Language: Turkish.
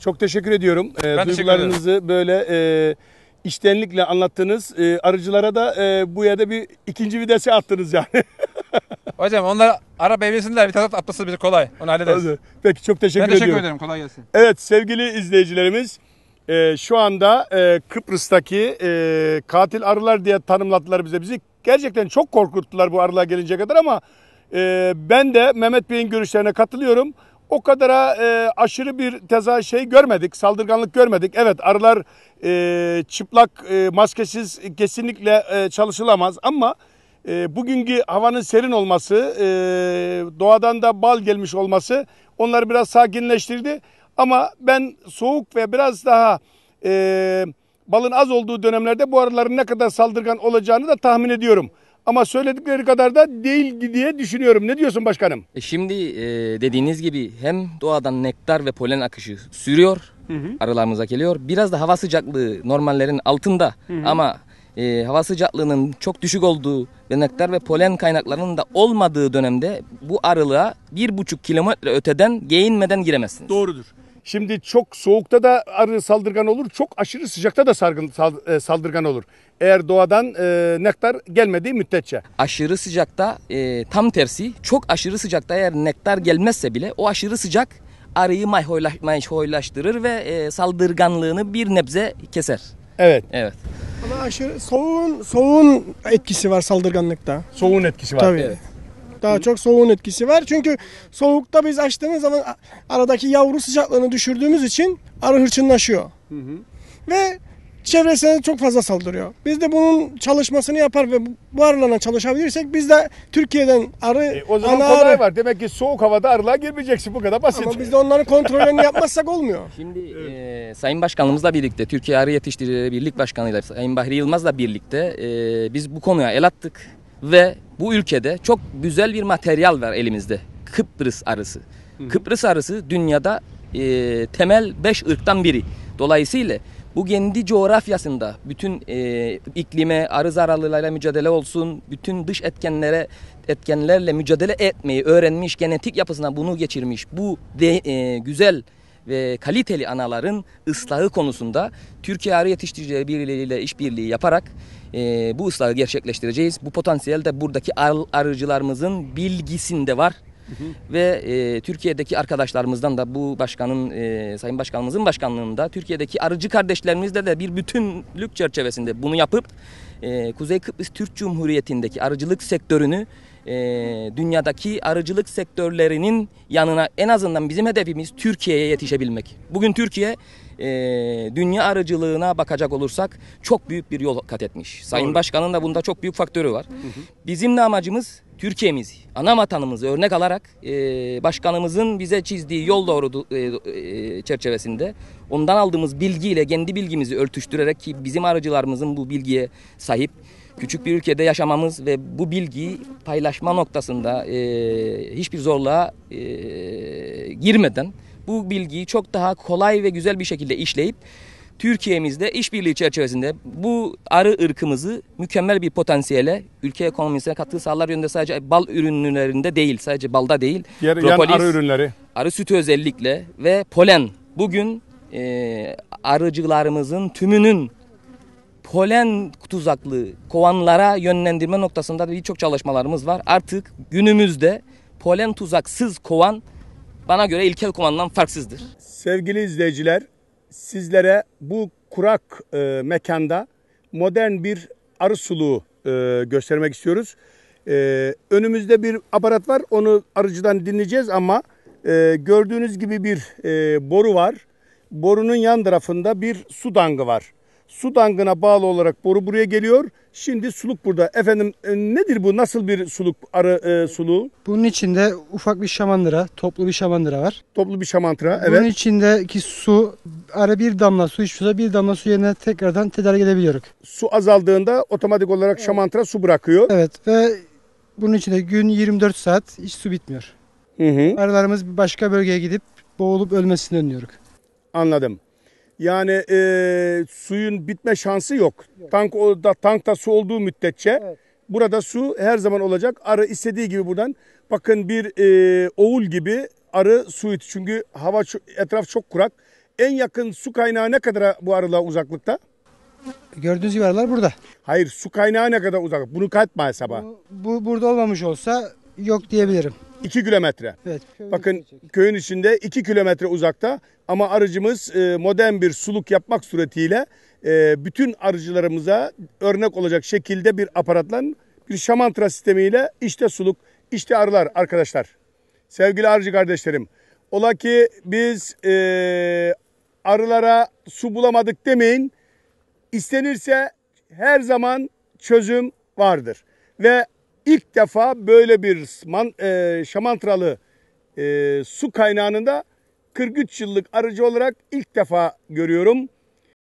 Çok teşekkür ediyorum. Ee, teşekkür duygularınızı böyle e, içtenlikle anlattınız. E, arıcılara da e, bu yerde bir ikinci vitesi attınız yani. Hocam onlar ara beylesinler bir taraf atması bir kolay. Onu hallederiz. Peki çok teşekkür, ben teşekkür ediyorum. ederim. Kolay gelsin. Evet sevgili izleyicilerimiz e, şu anda e, Kıbrıs'taki e, katil arılar diye tanımladılar bize. Bizi gerçekten çok korkuttular bu arılar gelince kadar ama e, ben de Mehmet Bey'in görüşlerine katılıyorum. O kadara e, aşırı bir teza şey görmedik, saldırganlık görmedik. Evet arılar e, çıplak, e, maskesiz kesinlikle e, çalışılamaz ama e, bugünkü havanın serin olması, e, doğadan da bal gelmiş olması onları biraz sakinleştirdi. Ama ben soğuk ve biraz daha e, balın az olduğu dönemlerde bu arıların ne kadar saldırgan olacağını da tahmin ediyorum. Ama söyledikleri kadar da değil diye düşünüyorum. Ne diyorsun başkanım? E Şimdi e, dediğiniz gibi hem doğadan nektar ve polen akışı sürüyor, arılarımıza geliyor. Biraz da hava sıcaklığı normallerin altında ama e, hava sıcaklığının çok düşük olduğu ve nektar ve polen kaynaklarının da olmadığı dönemde bu arılığa bir buçuk kilometre öteden giyinmeden giremezsiniz. Doğrudur. Şimdi çok soğukta da arı saldırgan olur, çok aşırı sıcakta da sargın, e, saldırgan olur. Eğer doğadan e, nektar gelmediği müddetçe. aşırı sıcakta e, tam tersi çok aşırı sıcakta eğer nektar gelmezse bile o aşırı sıcak arıyı mayhoyla- mayhoylaştırır ve e, saldırganlığını bir nebze keser. Evet, Evet. Ama aşırı soğuğun soğuğun etkisi var saldırganlıkta. soğuğun etkisi var. Tabii. evet. Daha çok soğuğun etkisi var. Çünkü soğukta biz açtığımız zaman aradaki yavru sıcaklığını düşürdüğümüz için arı hırçınlaşıyor. Ve çevresine çok fazla saldırıyor. Biz de bunun çalışmasını yapar ve bu- arılarla çalışabilirsek biz de Türkiye'den arı E, o zaman ana kolay arı- var. Demek ki soğuk havada arılar girmeyeceksin. Bu kadar basit. Ama biz de onların kontrollerini yapmazsak olmuyor. Şimdi e, Sayın Başkanımızla birlikte Türkiye Arı Yetiştiricileri Birlik Başkanı'yla Sayın Bahri Yılmaz'la birlikte e, biz bu konuya el attık ve bu ülkede çok güzel bir materyal var elimizde. Kıbrıs arısı. Kıbrıs arısı dünyada e, temel 5 ırktan biri. Dolayısıyla bu kendi coğrafyasında bütün e, iklime, arı zararlılarıyla mücadele olsun, bütün dış etkenlere etkenlerle mücadele etmeyi öğrenmiş, genetik yapısına bunu geçirmiş. Bu de, e, güzel ve kaliteli anaların ıslahı konusunda Türkiye Arı Yetiştiricileri Birliği ile işbirliği yaparak e, bu ıslahı gerçekleştireceğiz. Bu potansiyel de buradaki ar- arıcılarımızın bilgisinde var. Ve e, Türkiye'deki arkadaşlarımızdan da bu başkanın, e, Sayın Başkanımızın başkanlığında Türkiye'deki arıcı kardeşlerimizle de bir bütünlük çerçevesinde bunu yapıp e, Kuzey Kıbrıs Türk Cumhuriyeti'ndeki arıcılık sektörünü e, dünyadaki arıcılık sektörlerinin yanına en azından bizim hedefimiz Türkiye'ye yetişebilmek. Bugün Türkiye e, dünya arıcılığına bakacak olursak çok büyük bir yol kat etmiş. Sayın Doğru. Başkanın da bunda çok büyük faktörü var. Bizim de amacımız Türkiye'mizi, ana vatanımızı örnek alarak e, başkanımızın bize çizdiği yol doğru e, e, çerçevesinde ondan aldığımız bilgiyle kendi bilgimizi örtüştürerek ki bizim arıcılarımızın bu bilgiye sahip küçük bir ülkede yaşamamız ve bu bilgiyi paylaşma noktasında e, hiçbir zorluğa e, girmeden bu bilgiyi çok daha kolay ve güzel bir şekilde işleyip Türkiye'mizde işbirliği çerçevesinde bu arı ırkımızı mükemmel bir potansiyele ülke ekonomisine katkı sağlar yönde sadece bal ürünlerinde değil, sadece balda değil. Yer, propolis, arı ürünleri. arı sütü özellikle ve polen. Bugün e, arıcılarımızın tümünün polen tuzaklı kovanlara yönlendirme noktasında da birçok çalışmalarımız var. Artık günümüzde polen tuzaksız kovan bana göre ilkel kovandan farksızdır. Sevgili izleyiciler, sizlere bu kurak e, mekanda modern bir arı suluğu e, göstermek istiyoruz. E, önümüzde bir aparat var, onu arıcıdan dinleyeceğiz ama e, gördüğünüz gibi bir e, boru var. Borunun yan tarafında bir su dangı var. Su dangına bağlı olarak boru buraya geliyor. Şimdi suluk burada. Efendim e, nedir bu? Nasıl bir suluk arı e, suluğu? Bunun içinde ufak bir şamandıra, toplu bir şamandıra var. Toplu bir şamantıra. Bunun Evet. içindeki su, ara bir damla su içiyorsa bir damla su yerine tekrardan tedarik edebiliyoruz. Su azaldığında otomatik olarak şamantıra su bırakıyor. Evet ve bunun içinde gün 24 saat hiç su bitmiyor. Hı hı. Arılarımız bir başka bölgeye gidip boğulup ölmesini önlüyoruz. Anladım. Yani e, suyun bitme şansı yok. Tank o da tankta su olduğu müddetçe burada su her zaman olacak. Arı istediği gibi buradan bakın bir e, oğul gibi arı su it. Çünkü hava etraf çok kurak. en yakın su kaynağı ne kadar bu arılar uzaklıkta? Gördüğünüz gibi arılar burada. Hayır su kaynağı ne kadar uzak? Bunu katma hesaba. Bu, bu burada olmamış olsa yok diyebilirim. 2 kilometre. Evet. Bakın köyün içinde 2 kilometre uzakta ama arıcımız e, modern bir suluk yapmak suretiyle e, bütün arıcılarımıza örnek olacak şekilde bir aparatla bir şamantıra sistemiyle işte suluk işte arılar arkadaşlar. Sevgili arıcı kardeşlerim. Ola ki biz e, arılara su bulamadık demeyin. İstenirse her zaman çözüm vardır. Ve ilk defa böyle bir man, e, şamantıralı e, su kaynağında 43 yıllık arıcı olarak ilk defa görüyorum.